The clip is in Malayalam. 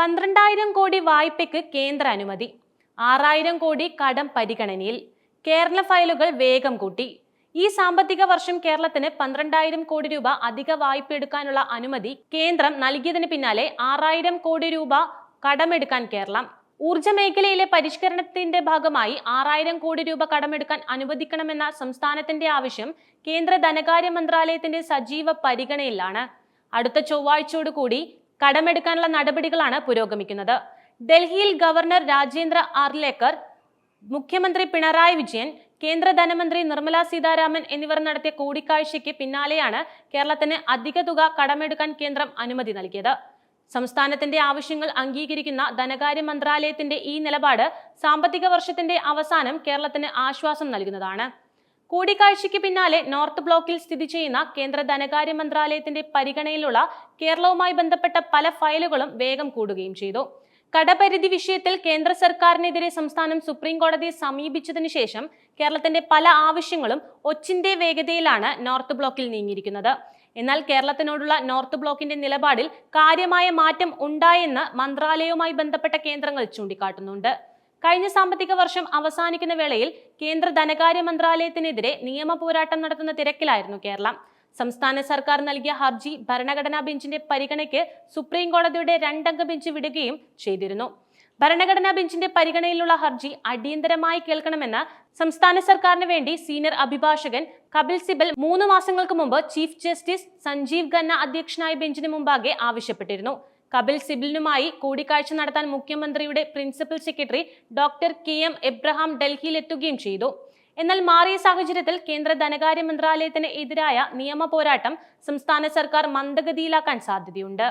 പന്ത്രണ്ടായിരം കോടി വായ്പയ്ക്ക് കേന്ദ്ര അനുമതി. ആറായിരം കോടി കടം പരിഗണനയിൽ. കേരള ഫയലുകൾ വേഗം കൂട്ടി. ഈ സാമ്പത്തിക വർഷം കേരളത്തിന് പന്ത്രണ്ടായിരം കോടി രൂപ അധിക വായ്പ എടുക്കാനുള്ള അനുമതി കേന്ദ്രം നൽകിയതിന് പിന്നാലെ ആറായിരം കോടി രൂപ കടമെടുക്കാൻ കേരളം. ഊർജ മേഖലയിലെ പരിഷ്കരണത്തിന്റെ ഭാഗമായി ആറായിരം കോടി രൂപ കടമെടുക്കാൻ അനുവദിക്കണമെന്ന സംസ്ഥാനത്തിന്റെ ആവശ്യം കേന്ദ്ര ധനകാര്യ മന്ത്രാലയത്തിന്റെ സജീവ പരിഗണനയിലാണ്. അടുത്ത ചൊവ്വാഴ്ചയോടുകൂടി കടമെടുക്കാനുള്ള നടപടികളാണ് പുരോഗമിക്കുന്നത്. ഡൽഹിയിൽ ഗവർണർ രാജേന്ദ്ര ആർലേക്കർ മുഖ്യമന്ത്രി പിണറായി വിജയൻ കേന്ദ്ര ധനമന്ത്രി നിർമ്മല സീതാരാമൻ എന്നിവർ നടത്തിയ കൂടിക്കാഴ്ചയ്ക്ക് പിന്നാലെയാണ് കേരളത്തിന് അധിക തുക കടമെടുക്കാൻ കേന്ദ്രം അനുമതി നൽകിയത്. സംസ്ഥാനത്തിന്റെ ആവശ്യങ്ങൾ അംഗീകരിക്കുന്ന ധനകാര്യ മന്ത്രാലയത്തിന്റെ ഈ നിലപാട് സാമ്പത്തിക വർഷത്തിന്റെ അവസാനം കേരളത്തിന് ആശ്വാസം നൽകുന്നതാണ്. കൂടിക്കാഴ്ചയ്ക്ക് പിന്നാലെ നോർത്ത് ബ്ലോക്കിൽ സ്ഥിതി ചെയ്യുന്ന കേന്ദ്ര ധനകാര്യ മന്ത്രാലയത്തിന്റെ പരിഗണനയിലുള്ള കേരളവുമായി ബന്ധപ്പെട്ട പല ഫയലുകളും വേഗം കൂടുകയും ചെയ്തു. കടപരിധി വിഷയത്തിൽ കേന്ദ്ര സർക്കാരിനെതിരെ സംസ്ഥാനം സുപ്രീം കോടതിയെ സമീപിച്ചതിനു ശേഷം കേരളത്തിന്റെ പല ആവശ്യങ്ങളും ഒച്ചിന്റെ വേഗതയിലാണ് നോർത്ത് ബ്ലോക്കിൽ നീങ്ങിയിരിക്കുന്നത്. എന്നാൽ കേരളത്തിനോടുള്ള നോർത്ത് ബ്ലോക്കിന്റെ നിലപാടിൽ കാര്യമായ മാറ്റം ഉണ്ടായെന്ന് മന്ത്രാലയവുമായി ബന്ധപ്പെട്ട കേന്ദ്രങ്ങൾ ചൂണ്ടിക്കാട്ടുന്നുണ്ട്. കഴിഞ്ഞ സാമ്പത്തിക വർഷം അവസാനിക്കുന്ന വേളയിൽ കേന്ദ്ര ധനകാര്യ മന്ത്രാലയത്തിനെതിരെ നിയമ പോരാട്ടം നടത്തുന്ന തിരക്കിലായിരുന്നു കേരളം. സംസ്ഥാന സർക്കാർ നൽകിയ ഹർജി ഭരണഘടനാ ബെഞ്ചിന്റെ പരിഗണയ്ക്ക് സുപ്രീം കോടതിയുടെ രണ്ടംഗ ബെഞ്ച് വിടുകയും ചെയ്തിരുന്നു. ഭരണഘടനാ ബെഞ്ചിന്റെ പരിഗണനയിലുള്ള ഹർജി അടിയന്തരമായി കേൾക്കണമെന്ന് സംസ്ഥാന സർക്കാരിന് വേണ്ടി സീനിയർ അഭിഭാഷകൻ കപിൽ സിബൽ മൂന്ന് മാസങ്ങൾക്ക് മുമ്പ് ചീഫ് ജസ്റ്റിസ് സഞ്ജീവ് ഖന്ന അധ്യക്ഷനായ ബെഞ്ചിന് മുമ്പാകെ ആവശ്യപ്പെട്ടിരുന്നു. കപിൽ സിബിലിനുമായി കൂടിക്കാഴ്ച നടത്താൻ മുഖ്യമന്ത്രിയുടെ principal secretary doctor K M Abraham ഡൽഹിയിൽ എത്തുകയും ചെയ്തു. എന്നാൽ മാറിയ സാഹചര്യത്തിൽ കേന്ദ്ര ധനകാര്യ മന്ത്രാലയത്തിന് എതിരായ നിയമ പോരാട്ടം സംസ്ഥാന സർക്കാർ മന്ദഗതിയിലാക്കാൻ സാധ്യതയുണ്ട്.